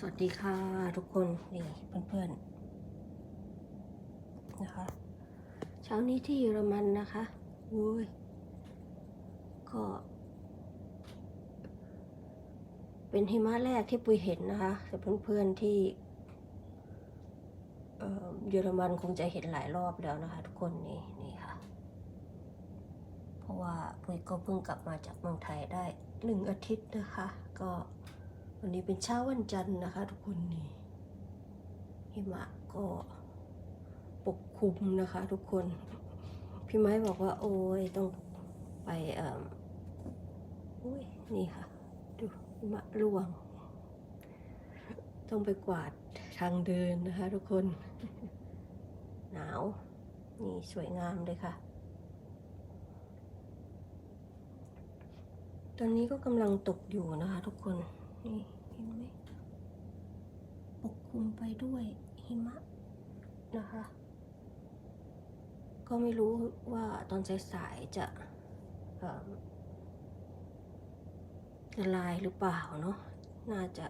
สวัสดีค่ะทุกคนนี่เพื่อนๆนะคะ เช้านี้ที่เยอรมันนะคะอุ้ยก็เป็นหิมะแรกที่ปุยเห็นนะคะแต่เพื่อนๆที่เอ่อเยอรมันคงจะเห็นหลายรอบแล้วนะคะ ทุกคนนี่นี่ค่ะ เพราะว่าปุยก็เพิ่งกลับมาจากเมืองไทยได้หนึ่งอาทิตย์นะคะ ก็ วันนี้เป็นเช้าวันจันทร์นะคะ ทุกคนนี่หิมะก็ปกคลุมนะคะ ทุกคน พี่ไม้บอกว่า โอ้ยต้องไปเอ่ออุ้ยนี่ค่ะ ดูหิมะร่วง ต้องไปกวาดทางเดินนะคะ ทุกคน หนาว นี่สวยงามเลยค่ะตอนนี้ก็กำลังตกอยู่นะคะทุกคน นี่เห็นไหมปกคลุมไปด้วยหิมะนะคะ ก็ไม่รู้ว่าตอนสายๆจะละลายหรือเปล่าเนาะน่าจะ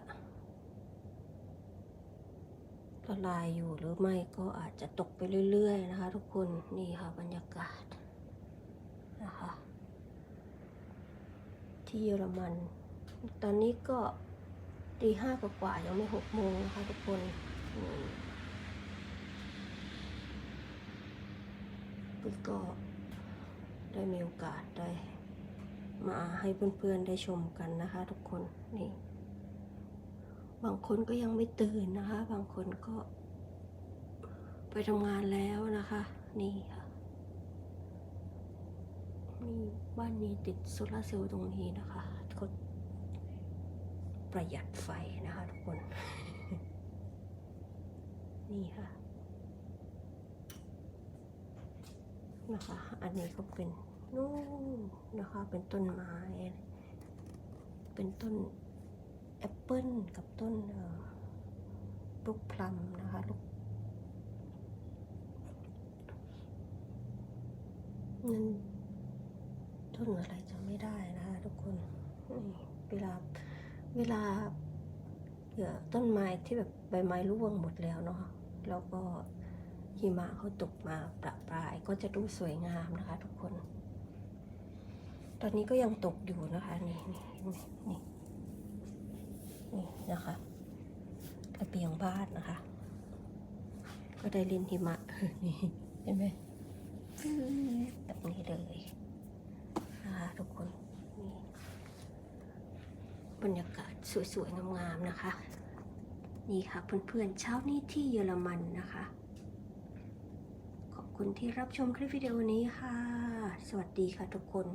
ละลายอยู่หรือไม่ก็อาจจะตกไปเรื่อยๆนะคะ ทุกคนนี่ค่ะบรรยากาศนะคะที่เยอรมัน ตอนนี้ก็ ตีห้ากว่าๆยังไม่หกโมงนะคะทุกคนปุ๊ก็ได้มีโอกาสได้มาให้เพื่อนๆได้ชมกันนะคะทุกคนนี่บางคนก็ยังไม่ตื่นนะคะ บางคนก็ ไปทำงานแล้วนะคะ นี่ค่ะมีบ้านนี้ติดโซลาเซลล์ตรงนี้นะคะ ประหยัดไฟนะคะทุกคน นี่ค่ะนะคะ อันนี้ก็เป็นนู่นนะคะ เป็นต้นไม้ เป็นต้นแอปเปิลกับต้นลูกพลัมนะคะลูกนั่นต้นอะไรจำไม่ได้นะคะทุกคนนี่เวลา เวลาเอ่อต้นไม้ที่แบบใบไม้ร่วงหมดแล้วเนาะแล้วก็หิมะเขาตกมาประปรายก็จะดูสวยงามนะคะ ทุกคน ตอนนี้ก็ยังตกอยู่นะคะ นี่นี่เห็นไหมนี่นี่นะคะระเบียงบ้านนะคะ ก็ได้เล่นหิมะนี่เห็นไหมแบบนี้เลย นะคะทุกคนนี่ บรรยากาศสวยๆ งามๆ นะคะ นี่ค่ะเพื่อนๆ เช้านี้ที่เยอรมันนะคะ ขอบคุณที่รับชมคลิปวิดีโอนี้ค่ะ สวัสดีค่ะทุกคน